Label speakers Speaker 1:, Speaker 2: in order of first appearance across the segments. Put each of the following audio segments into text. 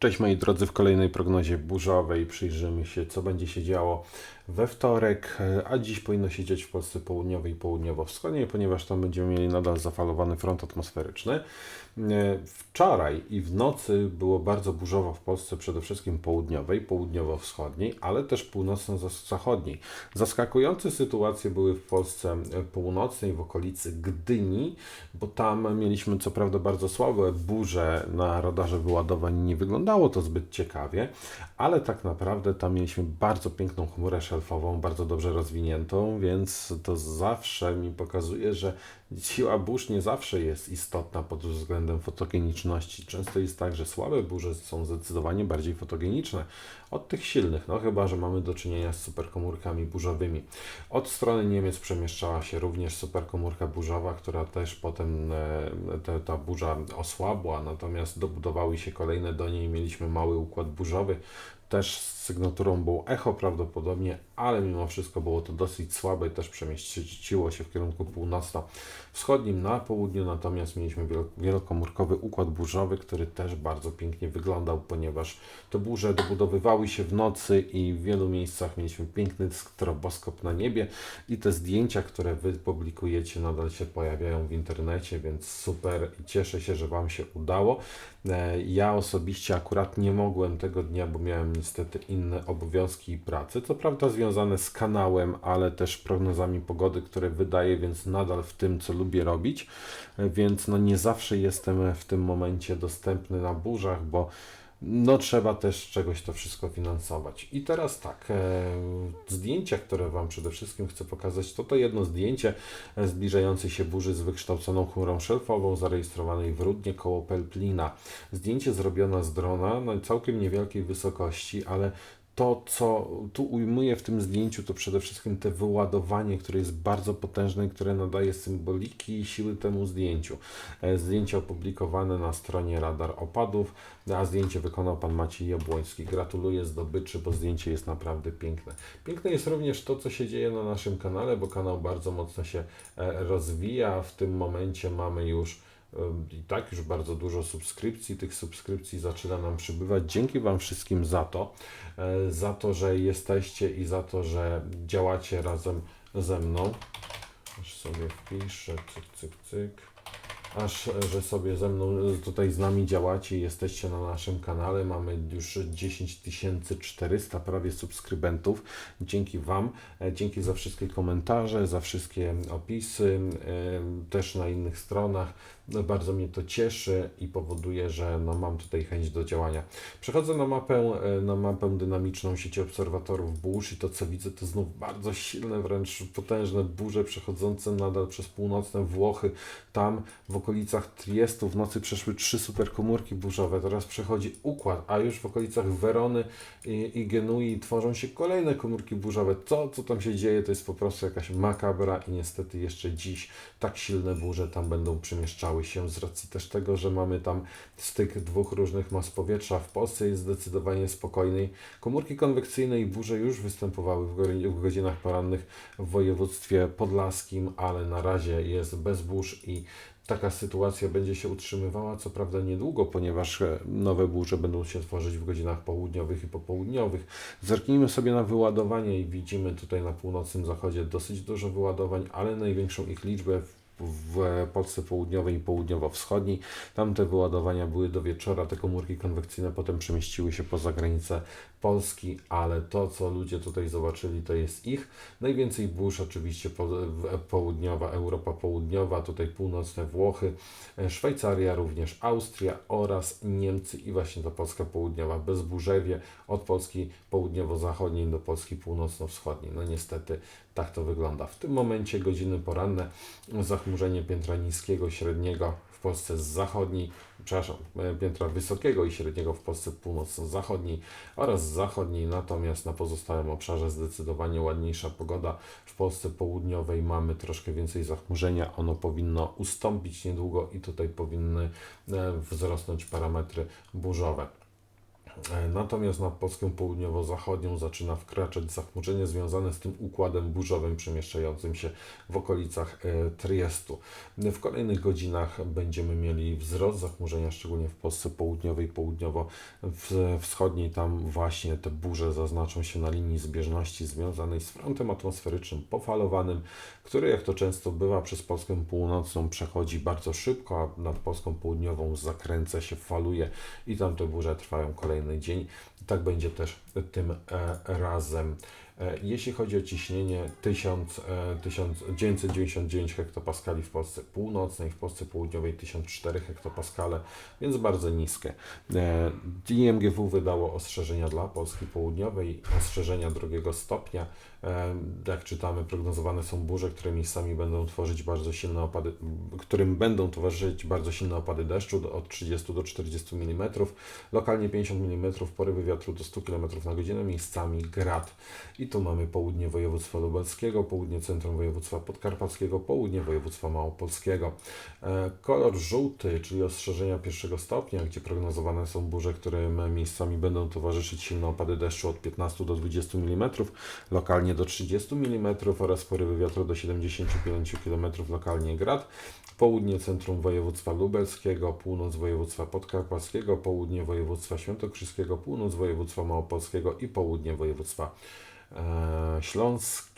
Speaker 1: Cześć moi drodzy, w kolejnej prognozie burzowej przyjrzymy się, co będzie się działo we wtorek, a dziś powinno się dziać w Polsce południowej i południowo-wschodniej, ponieważ tam będziemy mieli nadal zafalowany front atmosferyczny. Wczoraj i w nocy było bardzo burzowo w Polsce, przede wszystkim południowej, południowo-wschodniej, ale też północno-zachodniej. Zaskakujące sytuacje były w Polsce północnej, w okolicy Gdyni, bo tam mieliśmy co prawda bardzo słabe burze na radarze wyładowań, nie wyglądało to zbyt ciekawie, ale tak naprawdę tam mieliśmy bardzo piękną chmurę szelfową, bardzo dobrze rozwiniętą, więc to zawsze mi pokazuje, że siła burz nie zawsze jest istotna pod względem fotogeniczności. Często jest tak, że słabe burze są zdecydowanie bardziej fotogeniczne od tych silnych, no chyba, że mamy do czynienia z superkomórkami burzowymi. Od strony Niemiec przemieszczała się również superkomórka burzowa, która też potem e, te, ta burza osłabła, natomiast dobudowały się kolejne do niej, mieliśmy mały układ burzowy, też z sygnaturą był echo prawdopodobnie, ale mimo wszystko było to dosyć słabe i też przemieściło się w kierunku północno-wschodnim. Na południu natomiast mieliśmy wielokomórkowy układ burzowy, który też bardzo pięknie wyglądał, ponieważ te burze dobudowywały się w nocy i w wielu miejscach mieliśmy piękny stroboskop na niebie i te zdjęcia, które Wy publikujecie nadal się pojawiają w internecie, więc super i cieszę się, że Wam się udało. E, ja osobiście akurat nie mogłem tego dnia, bo miałem niestety inne obowiązki i pracę, co prawda związane z kanałem, ale też prognozami pogody, które wydaję, więc nadal w tym, co lubię robić, e, więc no nie zawsze jestem w tym momencie dostępny na burzach, bo no trzeba też czegoś to wszystko finansować. I teraz tak, e, zdjęcia, które Wam przede wszystkim chcę pokazać, to to jedno zdjęcie e, zbliżającej się burzy z wykształconą chmurą szelfową zarejestrowanej w Rudnie koło Pelplina. Zdjęcie zrobione z drona na całkiem niewielkiej wysokości, ale to, co tu ujmuję w tym zdjęciu, to przede wszystkim te wyładowanie, które jest bardzo potężne i które nadaje symboliki i siły temu zdjęciu. E, zdjęcie opublikowane na stronie Radar Opadów, a zdjęcie wykonał pan Maciej Jabłoński. Gratuluję zdobyczy, bo zdjęcie jest naprawdę piękne. Piękne jest również to, co się dzieje na naszym kanale, bo kanał bardzo mocno się e, rozwija. W tym momencie mamy już i tak już bardzo dużo subskrypcji. Tych subskrypcji zaczyna nam przybywać. Dzięki Wam wszystkim za to, e, za to, że jesteście i za to, że działacie razem ze mną. Aż sobie wpiszę, cyk, cyk, cyk aż że sobie ze mną tutaj z nami działacie jesteście na naszym kanale. Mamy już 10 400 prawie subskrybentów. Dzięki Wam, e, dzięki za wszystkie komentarze, za wszystkie opisy, e, też na innych stronach. No, bardzo mnie to cieszy i powoduje, że no, mam tutaj chęć do działania. Przechodzę na mapę, e, na mapę dynamiczną sieci obserwatorów burz i to co widzę to znów bardzo silne, wręcz potężne burze przechodzące nadal przez północne Włochy. Tam w okolicach Triestu w nocy przeszły trzy superkomórki burzowe, teraz przechodzi układ, a już w okolicach Werony i, i Genui tworzą się kolejne komórki burzowe. To, co tam się dzieje, to jest po prostu jakaś makabra i niestety jeszcze dziś tak silne burze tam będą przemieszczały się z racji też tego, że mamy tam styk dwóch różnych mas powietrza. W Polsce jest zdecydowanie spokojniej. Komórki konwekcyjne i burze już występowały w godzinach porannych w województwie podlaskim, ale na razie jest bez burz i taka sytuacja będzie się utrzymywała, co prawda niedługo, ponieważ e, nowe burze będą się tworzyć w godzinach południowych i popołudniowych. Zerknijmy sobie na wyładowanie i widzimy tutaj na północnym zachodzie dosyć dużo wyładowań, ale największą ich liczbę w w Polsce południowej i południowo-wschodniej. Tam te wyładowania były do wieczora, te komórki konwekcyjne potem przemieściły się poza granicę Polski, ale to, co ludzie tutaj zobaczyli, to jest ich. Najwięcej burz oczywiście południowa, Europa południowa, tutaj północne Włochy, e, Szwajcaria, również Austria oraz Niemcy i właśnie ta Polska południowa, bezburzewie od Polski południowo-zachodniej do Polski północno-wschodniej. No niestety tak to wygląda. W tym momencie godziny poranne, zachmurzenie piętra niskiego, średniego w Polsce z zachodniej, przepraszam, e, piętra wysokiego i średniego w Polsce północno-zachodniej oraz zachodniej, natomiast na pozostałym obszarze zdecydowanie ładniejsza pogoda. W Polsce południowej mamy troszkę więcej zachmurzenia, ono powinno ustąpić niedługo i tutaj powinny e, wzrosnąć parametry burzowe. E, Natomiast na Polskę południowo-zachodnią zaczyna wkraczać zachmurzenie związane z tym układem burzowym przemieszczającym się w okolicach e, Triestu. W kolejnych godzinach będziemy mieli wzrost zachmurzenia, szczególnie w Polsce południowej, południowo-wschodniej. Tam właśnie te burze zaznaczą się na linii zbieżności związanej z frontem atmosferycznym pofalowanym, który jak to często bywa przez Polskę północną przechodzi bardzo szybko, a nad Polską południową zakręca się, faluje i tam te burze trwają kolejny dzień. I tak będzie też tym e, razem. E, Jeśli chodzi o ciśnienie 1000, e, 1999 hektopaskali w Polsce północnej, w Polsce południowej 1004 hektopaskale, więc bardzo niskie. E, IMGW wydało ostrzeżenia dla Polski Południowej, ostrzeżenia drugiego stopnia. Jak czytamy, prognozowane są burze, które miejscami będą tworzyć bardzo silne opady, którym będą towarzyszyć bardzo silne opady deszczu od 30 do 40 mm, lokalnie 50 mm, porywy wiatru do 100 km na godzinę, miejscami grad. I tu mamy południe województwa lubelskiego, południe centrum województwa podkarpackiego, południe województwa małopolskiego. E, Kolor żółty, czyli ostrzeżenia pierwszego stopnia, gdzie prognozowane są burze, którym miejscami będą towarzyszyć silne opady deszczu od 15 do 20 mm, lokalnie do 30 mm oraz porywy wiatru do 75 km lokalnie grad. Południe centrum województwa lubelskiego, północ województwa podkarpackiego, południe województwa świętokrzyskiego, północ województwa małopolskiego i południe województwa e, śląskiego.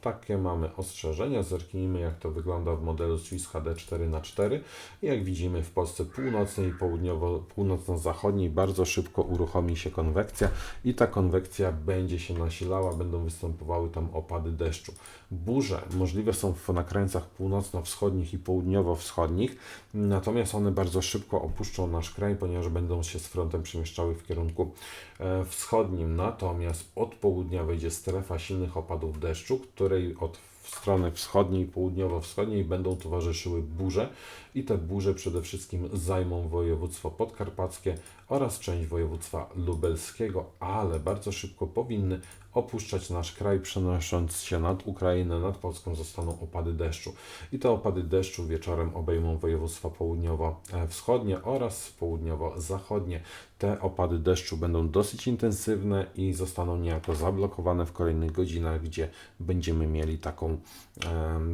Speaker 1: Takie mamy ostrzeżenia. Zerknijmy, jak to wygląda w modelu Swiss HD 4x4. I jak widzimy, w Polsce północnej i południowo, północno-zachodniej bardzo szybko uruchomi się konwekcja i ta konwekcja będzie się nasilała, będą występowały tam opady deszczu. Burze możliwe są w nakrańcach północno-wschodnich i południowo-wschodnich, natomiast one bardzo szybko opuszczą nasz kraj, ponieważ będą się z frontem przemieszczały w kierunku e, wschodnim. Natomiast od południa wejdzie strefa silnych opadów deszczu, której od strony wschodniej i południowo-wschodniej będą towarzyszyły burze i te burze przede wszystkim zajmą województwo podkarpackie oraz część województwa lubelskiego, ale bardzo szybko powinny opuszczać nasz kraj, przenosząc się nad Ukrainę, nad Polską zostaną opady deszczu. I te opady deszczu wieczorem obejmą województwa południowo-wschodnie oraz południowo-zachodnie. Te opady deszczu będą dosyć intensywne i zostaną niejako zablokowane w kolejnych godzinach, gdzie będziemy mieli taką,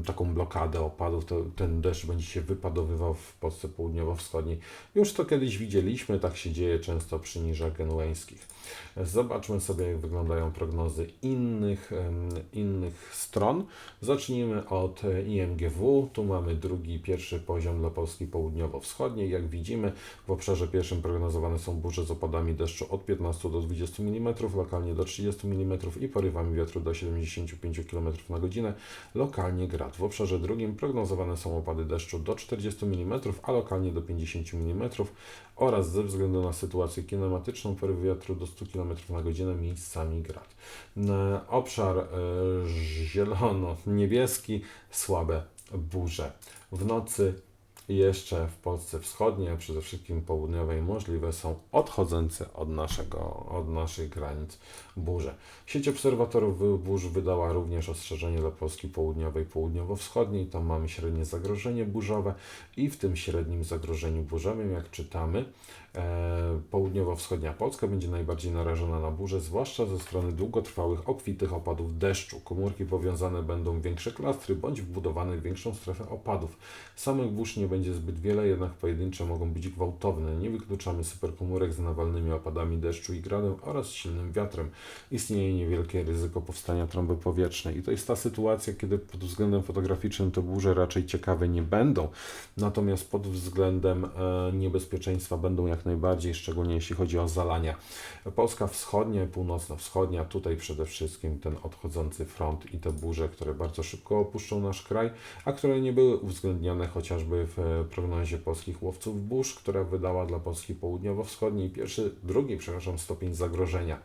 Speaker 1: taką blokadę opadów. To, ten deszcz będzie się wypadowywał w Polsce południowo-wschodniej. Już to kiedyś widzieliśmy, tak się dzieje często przy niżach genueńskich. Zobaczmy sobie, jak wyglądają prognozy innych, innych stron. Zacznijmy od e, IMGW. Tu mamy drugi, pierwszy poziom dla Polski południowo-wschodniej. Jak widzimy, w obszarze pierwszym prognozowane są burze z opadami deszczu od 15 do 20 mm, lokalnie do 30 mm i porywami wiatru do 75 km na godzinę, lokalnie grad. W obszarze drugim prognozowane są opady deszczu do 40 mm, a lokalnie do 50 mm oraz ze względu na sytuację kinematyczną porywy wiatru do 100 km na godzinę miejscami grad. Obszar e, zielono-niebieski, słabe burze. W nocy jeszcze w Polsce wschodniej, a przede wszystkim południowej możliwe są odchodzące od, naszego, od naszych granic burze. Sieć obserwatorów burz wydała również ostrzeżenie dla Polski południowej, południowo-wschodniej. Tam mamy średnie zagrożenie burzowe i w tym średnim zagrożeniu burzowym, jak czytamy, e, południowo-wschodnia Polska będzie najbardziej narażona na burze, zwłaszcza ze strony długotrwałych, obfitych opadów deszczu. Komórki powiązane będą w większe klastry bądź wbudowane w większą strefę opadów. Samych burz nie będzie zbyt wiele, jednak pojedyncze mogą być gwałtowne. Nie wykluczamy superkomórek z nawalnymi opadami deszczu i gradem oraz silnym wiatrem. Istnieje niewielkie ryzyko powstania trąby powietrznej. I to jest ta sytuacja, kiedy pod względem fotograficznym te burze raczej ciekawe nie będą, natomiast pod względem e, niebezpieczeństwa będą jak najbardziej, szczególnie jeśli chodzi o zalania. Polska wschodnia, północno-wschodnia, tutaj przede wszystkim ten odchodzący front i te burze, które bardzo szybko opuszczą nasz kraj, a które nie były uwzględnione chociażby w e, prognozie polskich łowców burz, która wydała dla Polski południowo-wschodniej pierwszy, drugi, przepraszam, stopień zagrożenia,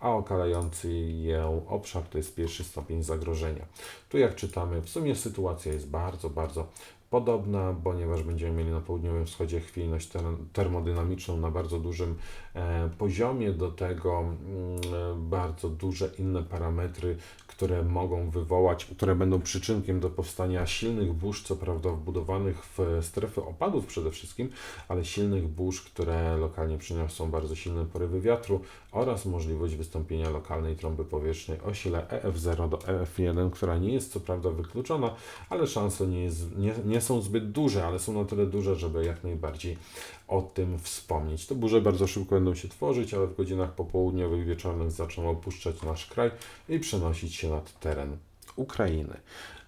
Speaker 1: a okalający ją obszar to jest pierwszy stopień zagrożenia. Tu jak czytamy, w sumie sytuacja jest bardzo, bardzo podobna, ponieważ będziemy mieli na południowym wschodzie chwiejność ter- termodynamiczną na bardzo dużym e, poziomie, do tego mm, e, bardzo duże inne parametry, które mogą wywołać, które będą przyczynkiem do powstania silnych burz, co prawda wbudowanych w strefy opadów przede wszystkim, ale silnych burz, które lokalnie przyniosą bardzo silne porywy wiatru oraz możliwość wystąpienia lokalnej trąby powietrznej o sile EF0 do EF1, która nie jest co prawda wykluczona, ale szanse nie, jest, nie, nie są zbyt duże, ale są na tyle duże, żeby jak najbardziej o tym wspomnieć. Te burze bardzo szybko będą się tworzyć, ale w godzinach popołudniowych, wieczornych zaczną opuszczać nasz kraj i przenosić się nad teren Ukrainy.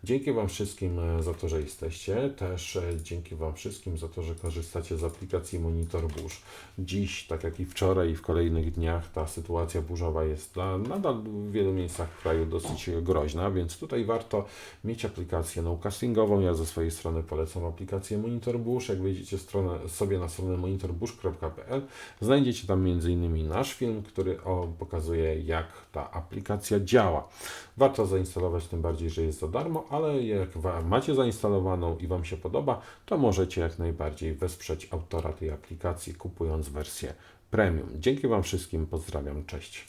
Speaker 1: Dzięki Wam wszystkim e, za to, że jesteście. Też e, dzięki Wam wszystkim za to, że korzystacie z aplikacji Monitor Burz. Dziś, tak jak i wczoraj i w kolejnych dniach, ta sytuacja burzowa jest na, nadal w wielu miejscach w kraju dosyć groźna, więc tutaj warto mieć aplikację nowcastingową. Ja ze swojej strony polecam aplikację Monitor Burz. Jak wejdziecie stronę, sobie na stronę monitorburz.pl, znajdziecie tam m.in. nasz film, który o, pokazuje, jak ta aplikacja działa. Warto zainstalować, tym bardziej, że jest za darmo, ale jak macie zainstalowaną i Wam się podoba, to możecie jak najbardziej wesprzeć autora tej aplikacji, kupując wersję premium. Dzięki Wam wszystkim, pozdrawiam, cześć.